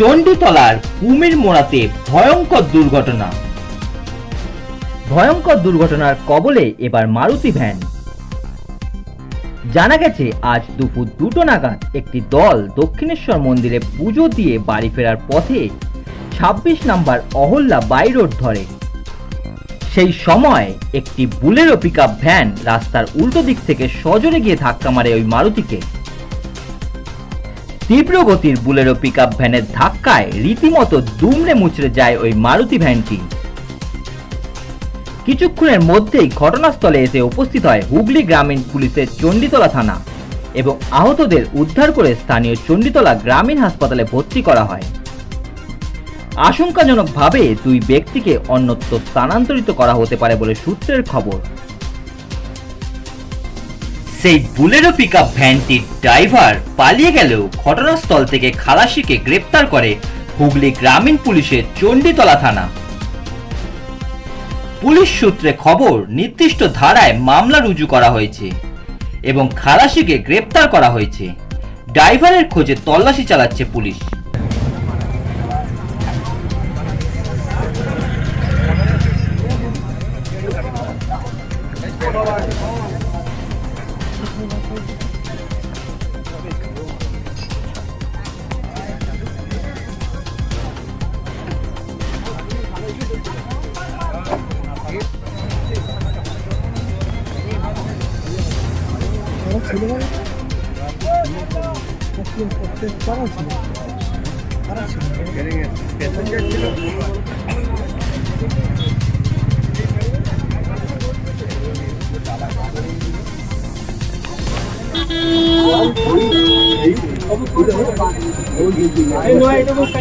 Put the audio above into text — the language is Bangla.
চণ্ডীতলার কুমির মোড়াতে ভয়ঙ্কর দুর্ঘটনা। ভয়ঙ্কর দুর্ঘটনার কবলে এবার মারুতি ভ্যান। জানা গেছে, আজ দুপুর দুটো নাগাদ একটি দল দক্ষিণেশ্বর মন্দিরে পুজো দিয়ে বাড়ি ফেরার পথে ছাব্বিশ নাম্বার অহল্যা বাই রোড ধরে। সেই সময় একটি বুলেরো পিকআপ ভ্যান রাস্তার উল্টো দিক থেকে সজোরে গিয়ে ধাক্কা মারে ওই মারুতিকে। তীব্র গতির বুলেরো পিকআপ ভ্যানের ধাক্কায় রীতিমতো দুমড়ে মুচড়ে যায় ওই মারুতি ভ্যানটি। কিছুক্ষণের মধ্যেই ঘটনাস্থলে এসে উপস্থিত হয় হুগলি গ্রামীণ পুলিশের চণ্ডীতলা থানা এবং আহতদের উদ্ধার করে স্থানীয় চণ্ডীতলা গ্রামীণ হাসপাতালে ভর্তি করা হয়। আশঙ্কাজনকভাবে দুই ব্যক্তিকে অন্যত্র স্থানান্তরিত করা হতে পারে বলে সূত্রের খবর। সেই বুলেরো পিকআপ ভ্যানটির ড্রাইভার পালিয়ে গেলেও ঘটনাস্থল থেকে খালাসিকে গ্রেপ্তার করে হুগলি গ্রামীণ পুলিশের চণ্ডীতলা থানা। পুলিশ সূত্রে খবর, নির্দিষ্ট ধারায় মামলা রুজু করা হয়েছে এবং খালাসিকে গ্রেপ্তার করা হয়েছে। ড্রাইভারের খোঁজে তল্লাশি চালাচ্ছে পুলিশ। ছিল মানে কারা ছিল কারা ছিল এই নয় এটা বসে